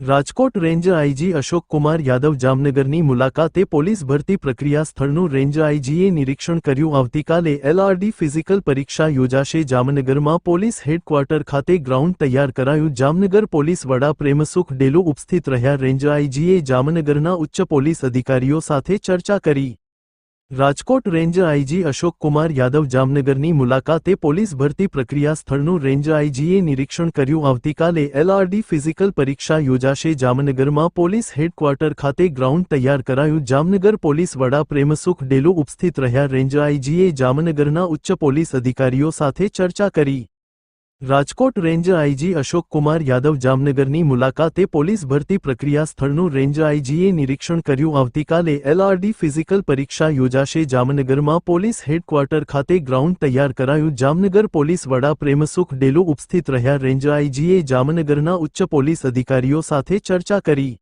Rajkot range IG Ashok Kumar Yadav જામનગરની મુલાકાતે police ભરતી પ્રક્રિયા સ્થળનું રેન્જ આઈજીએ નિરીક્ષણ કર્યું. આવતીકાલે એલઆરડી ફિઝિકલ પરીક્ષા યોજાશે. જામનગરમાં પોલીસ હેડક્વાર્ટર ખાતે ગ્રાઉન્ડ તૈયાર કરાયું. જામનગર પોલીસ વડા પ્રેમસુખ ડેલો ઉપસ્થિત રહ્યા. રેન્જ આઈજીએ જામનગરના ઉચ્ચ પોલીસ અધિકારીઓ સાથે ચર્ચા કરી. રાજકોટ રેન્જ આઈજી અશોક કુમાર યાદવ જામનગરની મુલાકાતે પોલીસ ભરતી પ્રક્રિયા સ્થળનું રેન્જ આઈજીએ નિરીક્ષણ કર્યું. આવતીકાલે એલઆરડી ફિઝિકલ પરીક્ષા યોજાશે. જામનગરમાં પોલીસ હેડક્વાર્ટર ખાતે ગ્રાઉન્ડ તૈયાર કરાયું. જામનગર પોલીસ વડા પ્રેમસુખ ડેલુ ઉપસ્થિત રહ્યા. રેન્જ આઈજીએ જામનગરના ઉચ્ચ પોલીસ અધિકારીઓ સાથે ચર્ચા કરી. રાજકોટ રેન્જ આઈજી અશોક કુમાર યાદવ જામનગરની મુલાકાતે પોલીસ ભરતી પ્રક્રિયા સ્થળનું રેન્જ આઈજીએ નિરીક્ષણ કર્યું. આવતીકાલે એલઆરડી ફિઝિકલ પરીક્ષા યોજાશે. જામનગરમાં પોલીસ હેડક્વાર્ટર ખાતે ગ્રાઉન્ડ તૈયાર કરાયું. જામનગર પોલીસ વડા પ્રેમસુખ ડેલો ઉપસ્થિત રહ્યા. રેન્જ આઈજીએ જામનગરના ઉચ્ચ પોલીસ અધિકારીઓ સાથે ચર્ચા કરી.